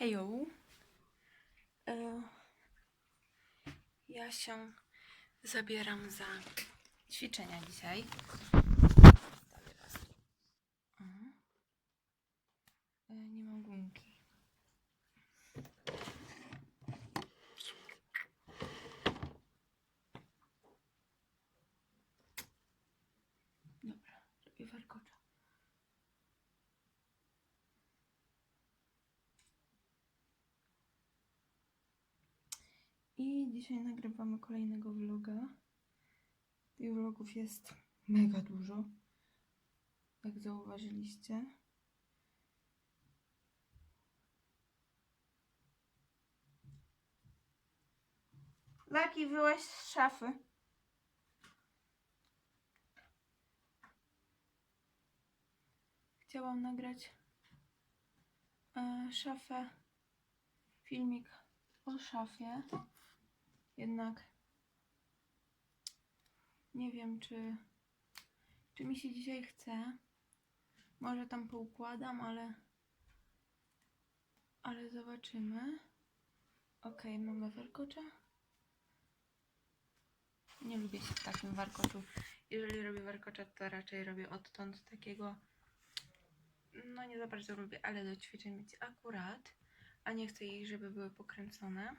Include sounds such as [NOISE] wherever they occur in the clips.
Hejo. E, ja się zabieram za ćwiczenia dzisiaj. Stawię raz. Mhm. E, nie mam gumki. Dobra, robię warkocza. I dzisiaj nagrywamy kolejnego vloga. Tych vlogów jest mega dużo, jak zauważyliście. Laki, wyłaź z szafy. Chciałam nagrać e, szafę, filmik o szafie. Jednak nie wiem, czy, czy mi się dzisiaj chce. Może tam poukładam, ale, ale zobaczymy. Ok, mamy warkocza. Nie lubię się w takim warkoczu. Jeżeli robię warkocza, to raczej robię odtąd takiego. No nie za bardzo lubię, ale do ćwiczeń mieć akurat. A nie chcę ich, żeby były pokręcone.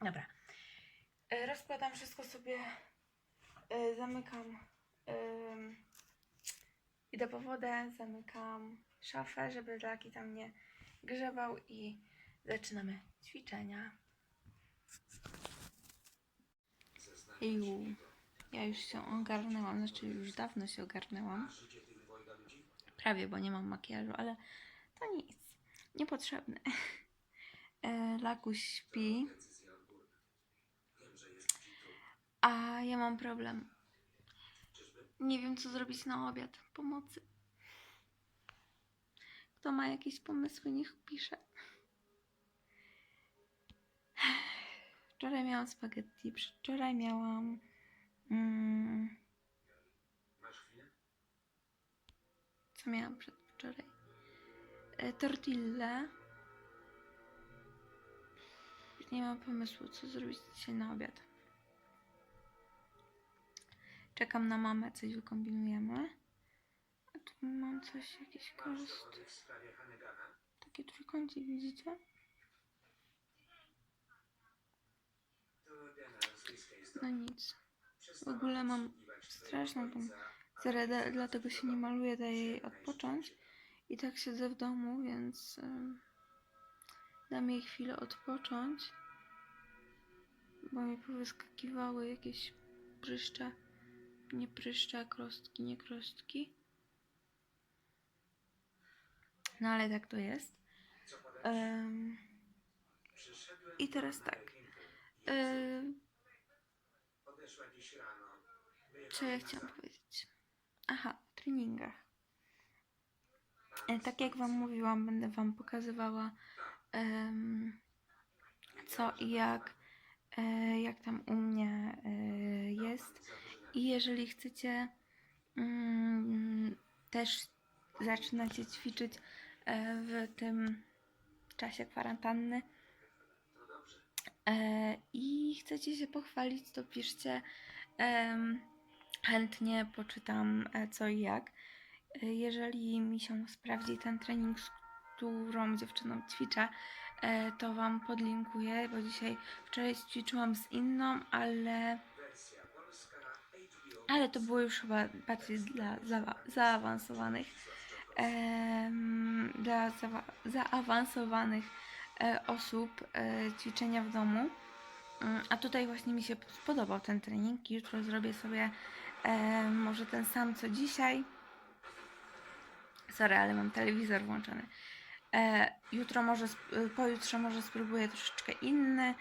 Dobra. E, Rozkładam wszystko sobie. e, Zamykam. Idę po wodę, zamykam szafę, żeby Laki tam nie grzebał i zaczynamy ćwiczenia. Ju. Ja już się ogarnęłam, znaczy już dawno się ogarnęłam. Prawie, bo nie mam makijażu, ale to nic. Niepotrzebne. [LAUGHS] E, Lakuś śpi. A ja mam problem. Nie wiem, co zrobić na obiad. Pomocy. Kto ma jakieś pomysły, niech pisze. [SIGHS] Wczoraj miałam spaghetti, wczoraj miałam. Mm, co miałam przedwczoraj? E, tortille. Nie mam pomysłu, co zrobić dzisiaj na obiad. Czekam na mamę, coś wykombinujemy. A tu mam coś, jakiś kost. Takie trójkącie, widzicie? No nic. W ogóle mam straszną tą zeredę, dlatego się nie maluję, daję jej odpocząć. I tak siedzę w domu, więc ym, dam jej chwilę odpocząć. Bo mi powyskakiwały jakieś pryszcze. Nie pryszcze, krostki, nie krostki. No ale tak to jest. I teraz tak. Ym, co ja chciałam powiedzieć? Aha, o treningach. E, Tak jak Wam mówiłam, będę Wam pokazywała em, co i jak, e, jak tam u mnie e, jest. I jeżeli chcecie mm, też zaczynacie ćwiczyć w tym czasie kwarantanny i chcecie się pochwalić, to piszcie. Chętnie poczytam co i jak. E, Jeżeli mi się sprawdzi ten trening, z którą dziewczyną ćwiczę, e, to Wam podlinkuję, bo dzisiaj wczoraj ćwiczyłam z inną, ale ale to było już chyba bardziej dla za, zaawansowanych dla za, zaawansowanych e, osób e, ćwiczenia w domu. Mm, A tutaj właśnie mi się spodobał ten trening. Jutro zrobię sobie e, może ten sam co dzisiaj. Sorry, ale mam telewizor włączony. E, jutro może, e, pojutrze może spróbuję troszeczkę inny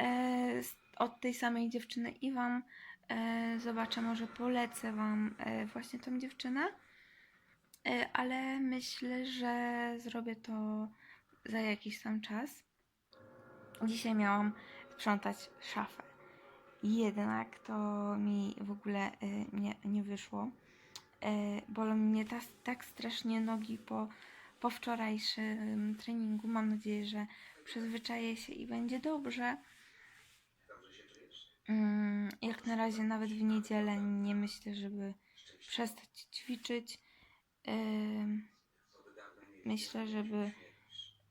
e, od tej samej dziewczyny i Wam e, zobaczę, może polecę Wam e, właśnie tą dziewczynę. E, ale myślę, że zrobię to za jakiś tam czas. Dzisiaj miałam sprzątać szafę. Jednak to mi w ogóle y, nie, nie wyszło. Y, bolą mnie ta, tak strasznie nogi po, po wczorajszym treningu. Mam nadzieję, że przyzwyczaję się i będzie dobrze. Mm, Jak na razie nawet w niedzielę nie myślę, żeby przestać ćwiczyć. Ym, Myślę, żeby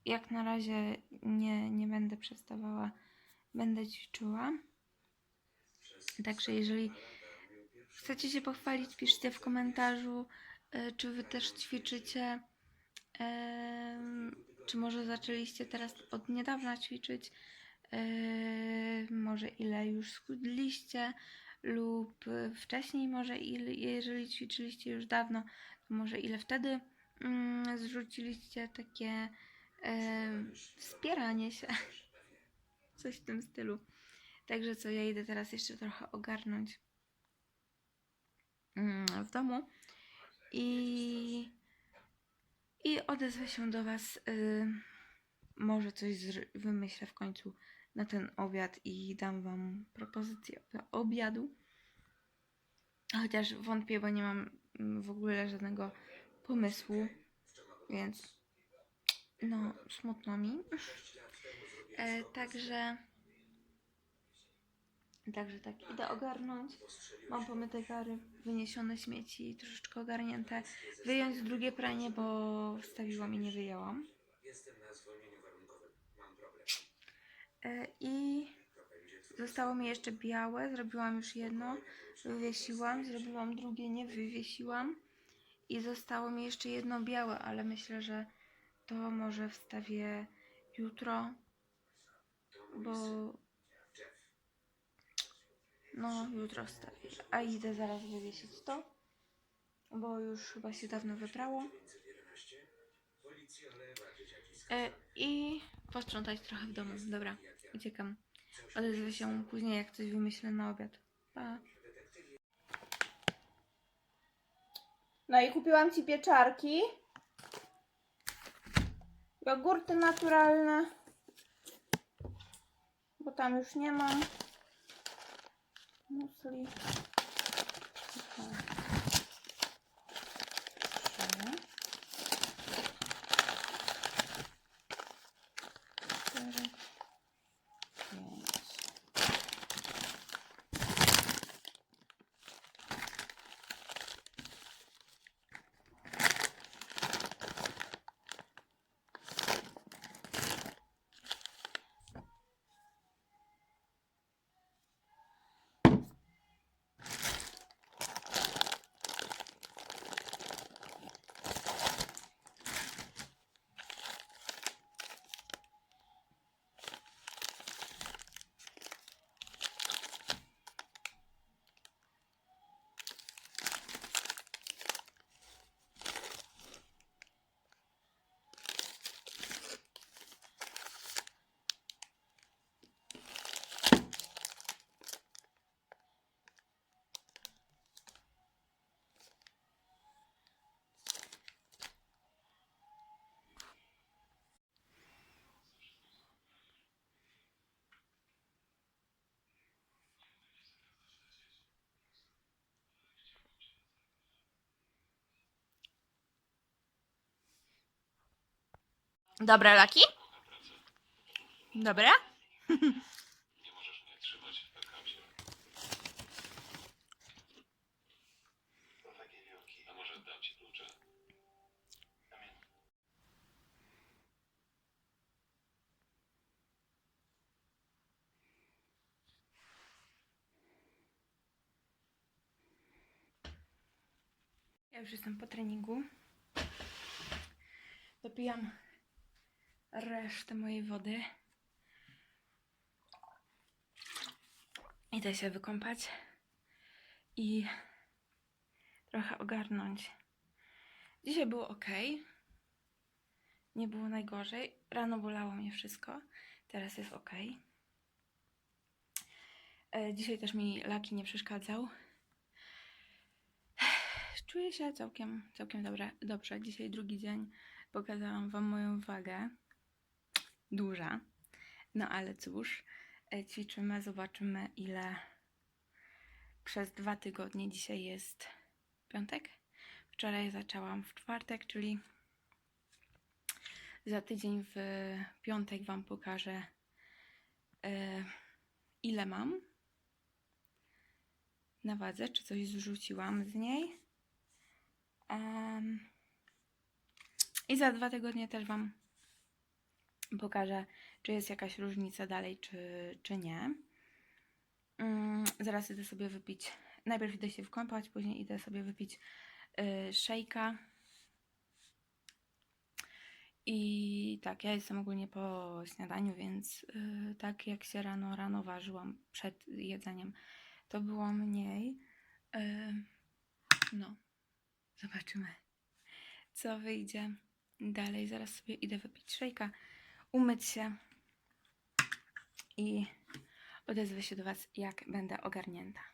jak na razie nie, nie będę przestawała, będę ćwiczyła. Także jeżeli chcecie się pochwalić, piszcie w komentarzu, y, czy wy też ćwiczycie, em, czy może zaczęliście teraz od niedawna ćwiczyć, em, może ile już schudliście, lub wcześniej może ile, jeżeli ćwiczyliście już dawno, to może ile wtedy mm, zrzuciliście takie wspieranie się, [LAUGHS] coś w tym stylu. Także co, ja idę teraz jeszcze trochę ogarnąć w domu i, i odezwę się do Was. Y, może coś wymyślę w końcu na ten obiad i dam Wam propozycję obi- obiadu. Chociaż wątpię, bo nie mam mm, w ogóle żadnego pomysłu, więc no, smutno mi. E, także. Także tak, idę ogarnąć. Mam pomyte gary, wyniesione śmieci, troszeczkę ogarnięte. Wyjąć drugie pranie, bo wstawiłam i nie wyjęłam. E, I zostało mi jeszcze białe, zrobiłam już jedno, wywiesiłam, zrobiłam drugie, nie wywiesiłam. I zostało mi jeszcze jedno białe, ale myślę, że to może wstawię jutro, bo no jutro wstawię. A idę zaraz wywiesić to, bo już chyba się dawno wyprało. 511. Policja lewa dzieciaki z E, I posprzątać trochę w domu. Dobra, uciekam. Odezwę się później, jak coś wymyślę na obiad. Pa. No i kupiłam Ci pieczarki. Jogurty naturalne. Bo tam już nie mam. Musli. Aha. Dobre, Laki? Dobre? A może dam ci klucze? Ja już jestem po treningu. Dopijam resztę mojej wody. Idę się wykąpać i trochę ogarnąć. Dzisiaj było ok. Nie było najgorzej. Rano bolało mnie wszystko. Teraz jest ok. E, Dzisiaj też mi laki nie przeszkadzał. [SIGHS] Czuję się całkiem, całkiem dobre, dobrze. Dzisiaj drugi dzień pokazałam Wam moją wagę. Duża. No ale cóż, e, ćwiczymy, zobaczymy ile przez dwa tygodnie. Dzisiaj jest piątek. Wczoraj zaczęłam w czwartek, czyli Za tydzień w piątek Wam pokażę, e, ile mam na wadze, czy coś zrzuciłam z niej. I za dwa tygodnie też Wam pokażę, czy jest jakaś różnica dalej, czy, czy nie. Mm, zaraz idę sobie wypić. Najpierw idę się wkąpać, później idę sobie wypić y, szejka. I tak, ja jestem ogólnie po śniadaniu, więc y, tak jak się rano, rano ważyłam przed jedzeniem, to było mniej. Y, no, zobaczymy, co wyjdzie dalej. Zaraz sobie idę wypić szejka, umyć się i odezwę się do Was, jak będę ogarnięta.